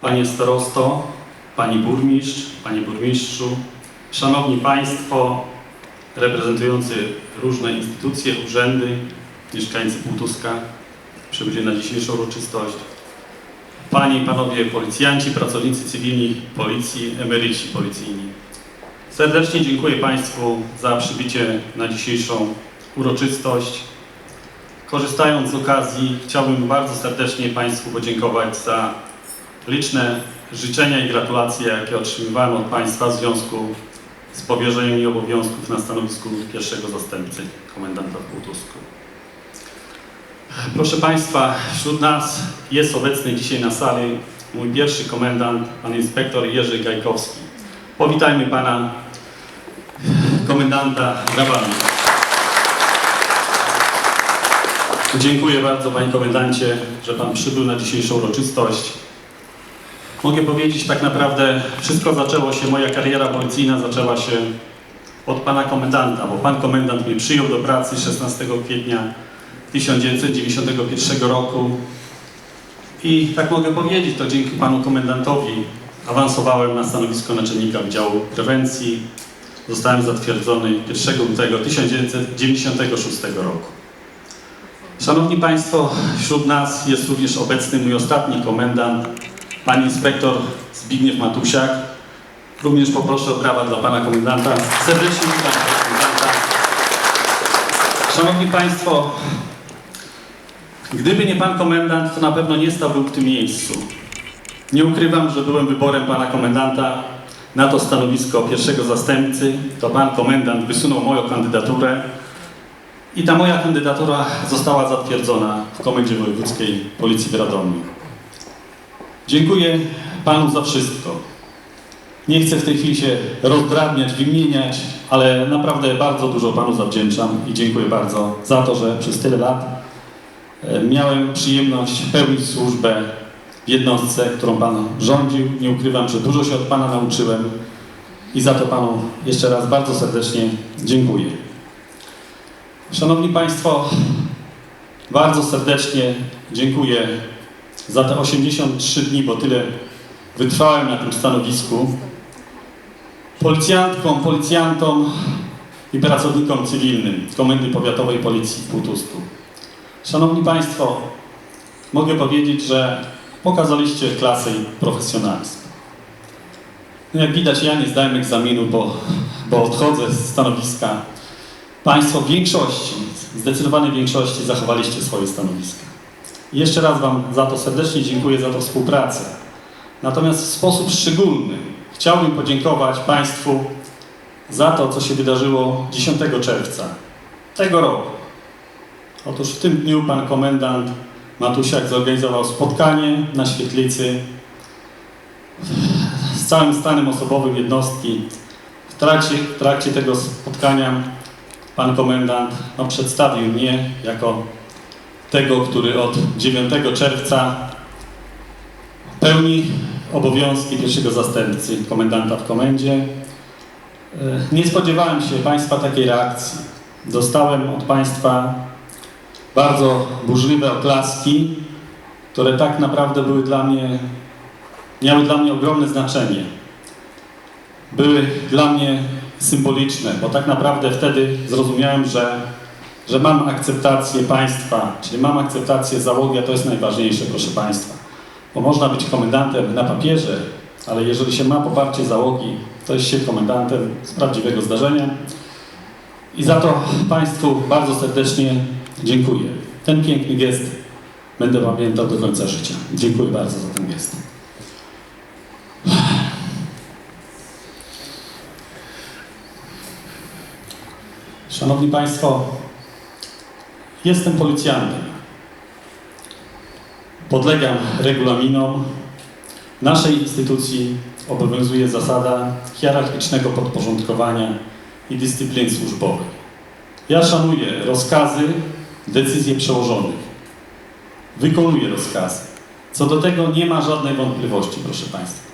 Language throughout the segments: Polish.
Panie starosto, Pani burmistrz, Panie burmistrzu, Szanowni Państwo reprezentujący różne instytucje, urzędy, mieszkańcy Półtuska, przybyli na dzisiejszą uroczystość, Panie i Panowie policjanci, pracownicy cywilni Policji, emeryci policyjni. Serdecznie dziękuję Państwu za przybycie na dzisiejszą uroczystość. Korzystając z okazji, chciałbym bardzo serdecznie Państwu podziękować za liczne życzenia i gratulacje, jakie otrzymywałem od Państwa w związku z powierzeniem mi obowiązków na stanowisku pierwszego zastępcy komendanta w Półtusku. Proszę Państwa, wśród nas jest obecny dzisiaj na sali mój pierwszy komendant, pan inspektor Jerzy Gajkowski. Powitajmy Pana komendanta brawami. Dziękuję bardzo Panie Komendancie, że Pan przybył na dzisiejszą uroczystość. Mogę powiedzieć tak naprawdę, wszystko zaczęło się, moja kariera policyjna zaczęła się od Pana Komendanta, bo Pan Komendant mnie przyjął do pracy 16 kwietnia 1991 roku i tak mogę powiedzieć, to dzięki Panu Komendantowi awansowałem na stanowisko naczelnika Wydziału Prewencji. Zostałem zatwierdzony 1 lutego 1996 roku. Szanowni Państwo, wśród nas jest również obecny mój ostatni komendant, Pani inspektor Zbigniew Matusiak. Również poproszę o brawa dla Pana Komendanta. Serdecznie witam Pana Komendanta. Szanowni Państwo, gdyby nie Pan Komendant, to na pewno nie stałbym w tym miejscu. Nie ukrywam, że byłem wyborem Pana Komendanta na to stanowisko pierwszego zastępcy. To Pan Komendant wysunął moją kandydaturę i ta moja kandydatura została zatwierdzona w Komendzie Wojewódzkiej Policji w Radomiu. Dziękuję Panu za wszystko. Nie chcę w tej chwili się rozdrabniać, wymieniać, ale naprawdę bardzo dużo Panu zawdzięczam i dziękuję bardzo za to, że przez tyle lat e, miałem przyjemność pełnić służbę w jednostce, którą Pan rządził. Nie ukrywam, że dużo się od Pana nauczyłem i za to Panu jeszcze raz bardzo serdecznie dziękuję. Szanowni Państwo, bardzo serdecznie dziękuję za te 83 dni, bo tyle wytrwałem na tym stanowisku. Policjantkom, policjantom i pracownikom cywilnym Komendy Powiatowej Policji w Półtusku. Szanowni Państwo, mogę powiedzieć, że pokazaliście klasę i profesjonalizm. No jak widać, ja nie zdałem egzaminu, bo, bo odchodzę z stanowiska. Państwo w większości, zdecydowanej większości zachowaliście swoje stanowiska. Jeszcze raz Wam za to serdecznie dziękuję za tę współpracę. Natomiast w sposób szczególny chciałbym podziękować Państwu za to, co się wydarzyło 10 czerwca tego roku. Otóż w tym dniu Pan Komendant Matusiak zorganizował spotkanie na świetlicy z całym stanem osobowym jednostki. W trakcie, w trakcie tego spotkania Pan Komendant no, przedstawił mnie jako tego, który od 9 czerwca pełni obowiązki pierwszego zastępcy komendanta w komendzie. E, Nie spodziewałem się Państwa takiej reakcji. Dostałem od Państwa bardzo burzliwe oklaski, które tak naprawdę były dla mnie, miały dla mnie ogromne znaczenie. Były dla mnie symboliczne, bo tak naprawdę wtedy zrozumiałem, że że mam akceptację państwa, czyli mam akceptację załogi, a to jest najważniejsze, proszę państwa. Bo można być komendantem na papierze, ale jeżeli się ma poparcie załogi, to jest się komendantem z prawdziwego zdarzenia. I za to Państwu bardzo serdecznie dziękuję. Ten piękny gest będę pamiętał do końca życia. Dziękuję bardzo za ten gest. Szanowni Państwo, Jestem policjantem. Podlegam regulaminom. Naszej instytucji obowiązuje zasada hierarchicznego podporządkowania i dyscypliny służbowej. Ja szanuję rozkazy, decyzje przełożonych. Wykonuję rozkazy. Co do tego nie ma żadnej wątpliwości, proszę Państwa.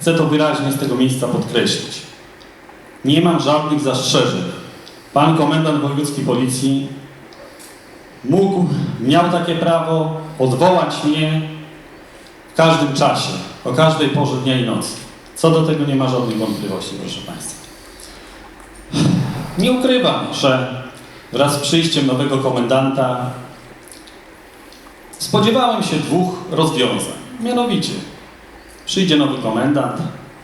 Chcę to wyraźnie z tego miejsca podkreślić. Nie mam żadnych zastrzeżeń. Pan komendant wojewódzkiej policji mógł, miał takie prawo odwołać mnie w każdym czasie. o każdej porze dnia i nocy. Co do tego nie ma żadnych wątpliwości, proszę Państwa. Nie ukrywam, że wraz z przyjściem nowego komendanta spodziewałem się dwóch rozwiązań. Mianowicie, przyjdzie nowy komendant,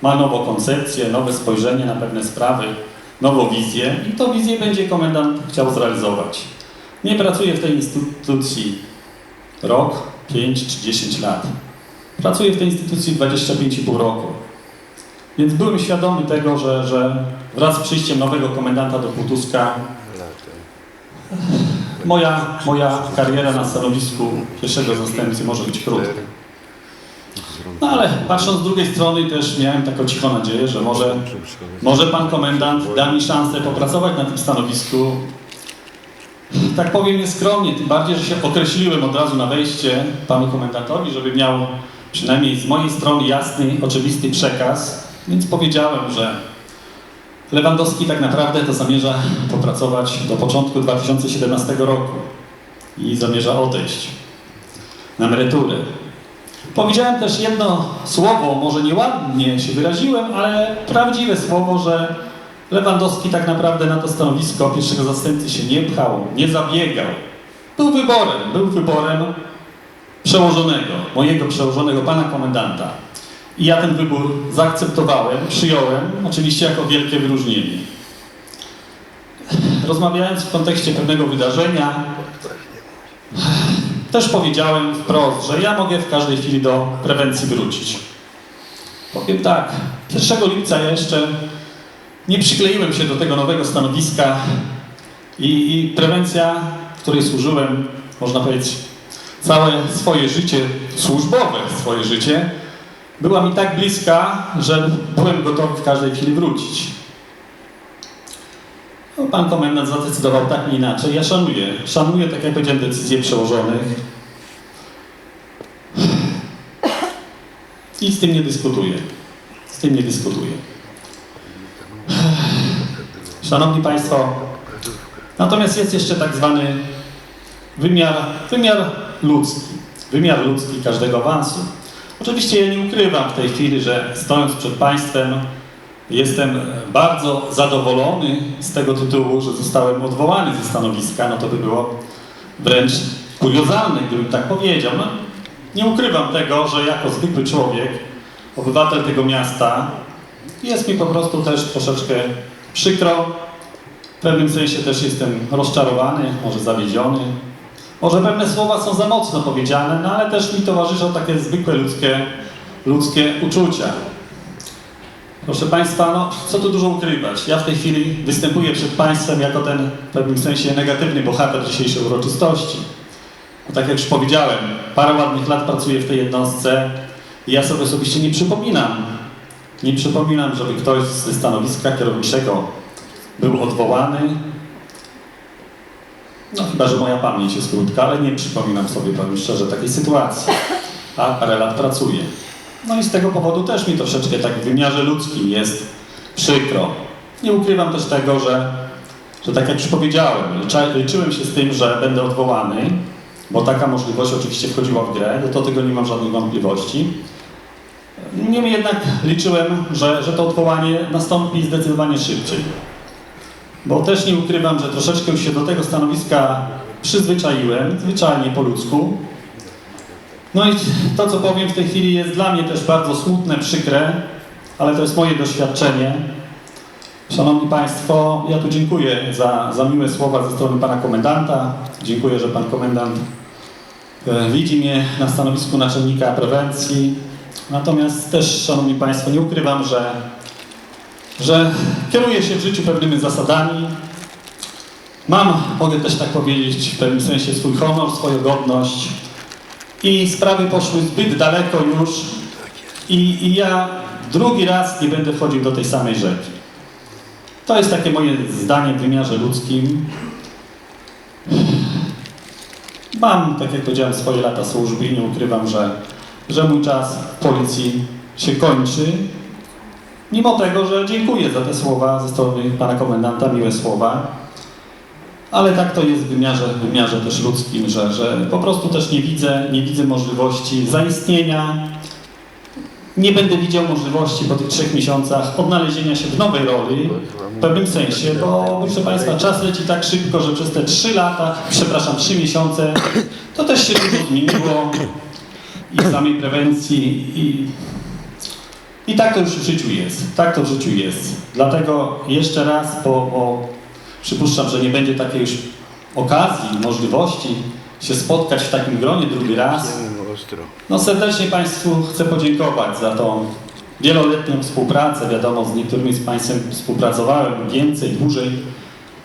ma nową koncepcję, nowe spojrzenie na pewne sprawy, nową wizję i tą wizję będzie komendant chciał zrealizować. Nie pracuję w tej instytucji rok, 5 czy 10 lat. Pracuję w tej instytucji 25,5 roku. Więc byłem świadomy tego, że, że wraz z przyjściem nowego komendanta do Półtuska moja, moja kariera na stanowisku pierwszego zastępcy może być krótka. No ale patrząc z drugiej strony też miałem taką cichą nadzieję, że może, może pan komendant da mi szansę popracować na tym stanowisku. Tak powiem nieskromnie, tym bardziej, że się określiłem od razu na wejście panu komendantowi, żeby miał przynajmniej z mojej strony jasny, oczywisty przekaz. Więc powiedziałem, że Lewandowski tak naprawdę to zamierza popracować do początku 2017 roku i zamierza odejść na emeryturę. Powiedziałem też jedno słowo, może nieładnie się wyraziłem, ale prawdziwe słowo, że Lewandowski tak naprawdę na to stanowisko pierwszego zastępcy się nie pchał, nie zabiegał. Był wyborem, był wyborem przełożonego, mojego przełożonego, pana komendanta. I ja ten wybór zaakceptowałem, przyjąłem, oczywiście jako wielkie wyróżnienie. Rozmawiając w kontekście pewnego wydarzenia, też powiedziałem wprost, że ja mogę w każdej chwili do prewencji wrócić. Powiem tak, 1 lipca ja jeszcze nie przykleiłem się do tego nowego stanowiska i, i prewencja, której służyłem, można powiedzieć, całe swoje życie służbowe, swoje życie, była mi tak bliska, że byłem gotowy w każdej chwili wrócić. No, pan komendant zadecydował tak nie inaczej. Ja szanuję, szanuję, tak jak powiedziałem, decyzje przełożonych. I z tym nie dyskutuję. Z tym nie dyskutuję. Szanowni Państwo, natomiast jest jeszcze tak zwany wymiar, wymiar ludzki. Wymiar ludzki każdego awansu. Oczywiście ja nie ukrywam w tej chwili, że stojąc przed Państwem jestem bardzo zadowolony z tego tytułu, że zostałem odwołany ze stanowiska. No to by było wręcz kuriozalne, gdybym tak powiedział. No, nie ukrywam tego, że jako zwykły człowiek, obywatel tego miasta, jest mi po prostu też troszeczkę przykro. W pewnym sensie też jestem rozczarowany, może zawiedziony. Może pewne słowa są za mocno powiedziane, no ale też mi towarzyszą takie zwykłe ludzkie, ludzkie uczucia. Proszę Państwa, no co tu dużo ukrywać. Ja w tej chwili występuję przed Państwem jako ten w pewnym sensie negatywny bohater dzisiejszej uroczystości. No, tak jak już powiedziałem, parę ładnych lat pracuję w tej jednostce i ja sobie osobiście nie przypominam, nie przypominam, żeby ktoś ze stanowiska kierowniczego był odwołany. No chyba, że moja pamięć jest krótka, ale nie przypominam sobie, powiem szczerze, takiej sytuacji. A parę lat pracuję. No i z tego powodu też mi troszeczkę tak w wymiarze ludzkim jest przykro. Nie ukrywam też tego, że, że tak jak już powiedziałem, liczyłem się z tym, że będę odwołany, bo taka możliwość oczywiście wchodziła w grę, do tego nie mam żadnych wątpliwości. Niemniej jednak liczyłem, że, że to odwołanie nastąpi zdecydowanie szybciej. Bo też nie ukrywam, że troszeczkę się do tego stanowiska przyzwyczaiłem, zwyczajnie po ludzku. No i to, co powiem w tej chwili jest dla mnie też bardzo smutne, przykre, ale to jest moje doświadczenie. Szanowni Państwo, ja tu dziękuję za, za miłe słowa ze strony Pana Komendanta. Dziękuję, że Pan Komendant e, widzi mnie na stanowisku naczelnika prewencji. Natomiast też, Szanowni Państwo, nie ukrywam, że, że kieruję się w życiu pewnymi zasadami. Mam, mogę też tak powiedzieć, w pewnym sensie swój honor, swoją godność i sprawy poszły zbyt daleko już i, i ja drugi raz nie będę wchodził do tej samej rzeki. To jest takie moje zdanie w wymiarze ludzkim. Mam, tak jak powiedziałem, swoje lata służby i nie ukrywam, że, że mój czas w policji się kończy. Mimo tego, że dziękuję za te słowa ze strony pana komendanta, miłe słowa. Ale tak to jest w wymiarze, w wymiarze też ludzkim, że, że po prostu też nie widzę, nie widzę możliwości zaistnienia nie będę widział możliwości po tych trzech miesiącach odnalezienia się w nowej roli, w pewnym sensie, bo proszę Państwa, czas leci tak szybko, że przez te trzy lata, przepraszam, trzy miesiące, to też się dużo zmieniło i samej prewencji i, i tak to już w życiu jest, tak to w życiu jest. Dlatego jeszcze raz, bo, bo przypuszczam, że nie będzie takiej już okazji, możliwości się spotkać w takim gronie drugi raz, no serdecznie Państwu chcę podziękować za tą wieloletnią współpracę. Wiadomo, z niektórymi z Państwem współpracowałem więcej, dłużej.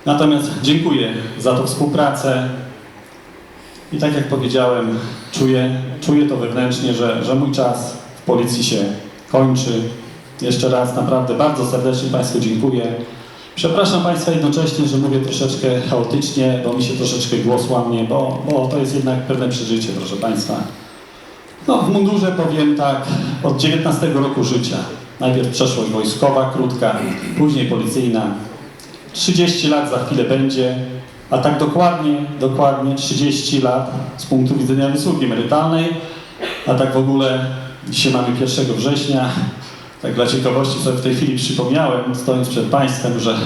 Natomiast dziękuję za tą współpracę. I tak jak powiedziałem, czuję, czuję to wewnętrznie, że, że mój czas w policji się kończy. Jeszcze raz naprawdę bardzo serdecznie Państwu dziękuję. Przepraszam Państwa jednocześnie, że mówię troszeczkę chaotycznie, bo mi się troszeczkę głos łamie, bo, bo to jest jednak pewne przeżycie, proszę Państwa. No, w mundurze powiem tak, od 19 roku życia. Najpierw przeszłość wojskowa, krótka, później policyjna. 30 lat za chwilę będzie, a tak dokładnie, dokładnie 30 lat z punktu widzenia wysługi emerytalnej, a tak w ogóle dzisiaj mamy 1 września. Tak dla ciekawości sobie w tej chwili przypomniałem, stojąc przed Państwem, że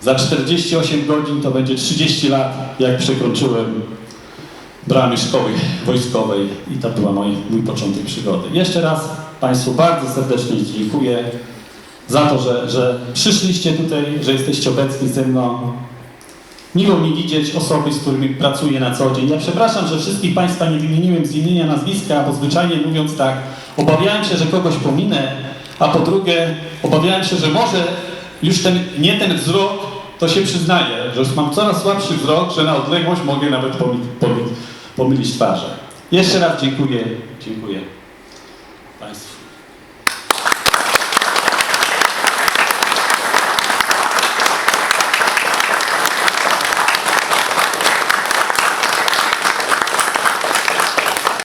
za 48 godzin to będzie 30 lat, jak przekroczyłem bramy szkoły wojskowej i to była mój, mój początek przygody. Jeszcze raz Państwu bardzo serdecznie dziękuję za to, że, że przyszliście tutaj, że jesteście obecni ze mną. Miło mi widzieć osoby, z którymi pracuję na co dzień. Ja przepraszam, że wszystkich Państwa nie wymieniłem z imienia, nazwiska, bo zwyczajnie mówiąc tak, obawiałem się, że kogoś pominę, a po drugie obawiałem się, że może już ten, nie ten wzrok, to się przyznaję, że już mam coraz słabszy wzrok, że na odległość mogę nawet pomi, pomi, pomylić twarze. Jeszcze raz dziękuję, dziękuję Państwu.